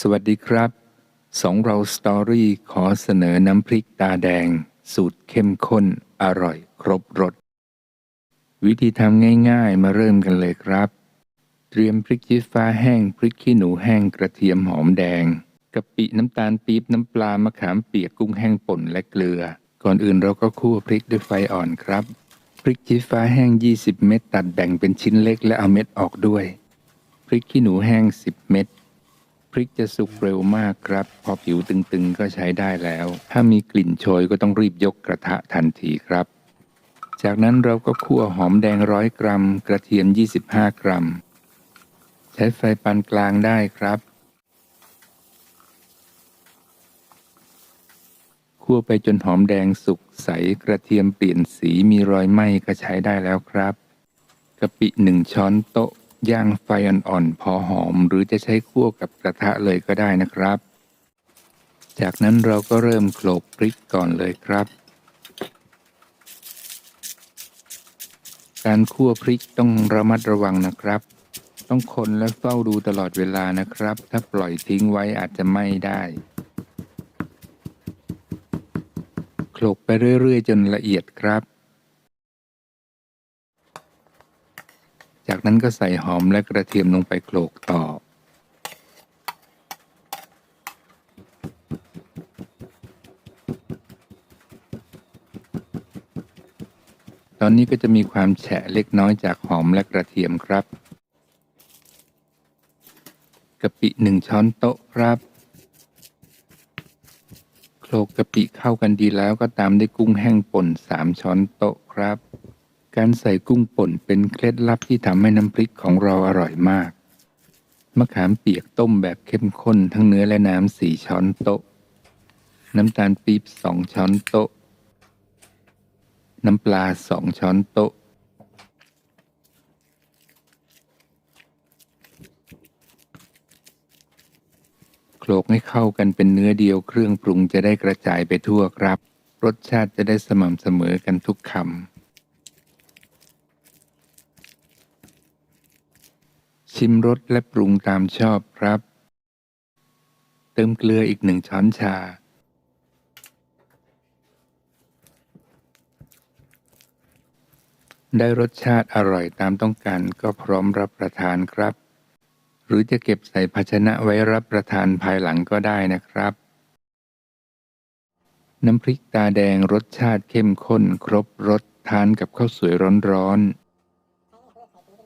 สวัสดีครับ สองเราสตอรี่ขอเสนอน้ำพริกตาแดง สูตรเข้มข้น อร่อยครบรส วิธีทำง่ายๆ มาเริ่มกันเลยครับ เตรียมพริกชี้ฟ้าแห้ง พริกขี้หนูแห้งกระเทียมหอมแดงกะปิน้ำตาลปี๊บน้ำปลามะขามเปียกกุ้งแห้งป่นและเกลือ ก่อนอื่นเราก็คั่วพริกด้วยไฟอ่อนครับ พริกชี้ฟ้าแห้ง 20 เม็ดตัดแบ่งเป็นชิ้นเล็กและเอาเม็ดออกด้วย พริกขี้หนูแห้ง 10 เม็ด ริกจะสุกเร็วมากครับ พอผิวตึงๆก็ใช้ได้แล้ว ถ้ามีกลิ่นโชยก็ต้องรีบยกกระทะทันทีครับ จากนั้นเราก็คั่วหอมแดงร้อยกรัม กระเทียม 25 กรัม ใช้ไฟปานกลางได้ครับคั่วไปจนหอมแดงสุกใสกระเทียมเปลี่ยนสีมีรอยไหม้ก็ใช้ได้แล้วครับกะปิหนึ่งช้อนโต๊ะ ย่างไฟอ่อนๆพอหอมหรือจะใช้คั่วกับกระทะเลยก็ได้นะครับ จากนั้นเราก็เริ่มโขลกพริกก่อนเลยครับ การคั่วพริกต้องระมัดระวังนะครับ ต้องคนและเฝ้าดูตลอดเวลานะครับ ถ้าปล่อยทิ้งไว้อาจจะไหม้ได้โขลกไปเรื่อยๆ จนละเอียดครับ จากนั้นก็ใส่หอมและกระเทียมลงไปโขลกต่อ ตอนนี้ก็จะมีความแฉะเล็กน้อยจากหอมและกระเทียมครับกะปิหนึ่งช้อนโต๊ะครับโขลกกะปิเข้ากันดีแล้วก็ตามด้วยกุ้งแห้งป่นสามช้อนโต๊ะครับ การใส่กุ้งป่นเป็นเคล็ดลับที่ทำให้น้ำพริกของเราอร่อยมาก มะขามเปียกต้มแบบเข้มข้นทั้งเนื้อและน้ำสี่ช้อนโต๊ะ น้ำตาลปี๊บสองช้อนโต๊ะ น้ำปลาสองช้อนโต๊ะ โขลกให้เข้ากันเป็นเนื้อเดียวเครื่องปรุงจะได้กระจายไปทั่วครับ รสชาติจะได้สม่ำเสมอกันทุกคำ ชิมรสและปรุงตามชอบครับ เติมเกลืออีกหนึ่งช้อนชา ได้รสชาติอร่อยตามต้องการก็พร้อมรับประทานครับ หรือจะเก็บใส่ภาชนะไว้รับประทานภายหลังก็ได้นะครับ น้ำพริกตาแดงรสชาติเข้มข้น ครบรสทานกับข้าวสวยร้อนๆ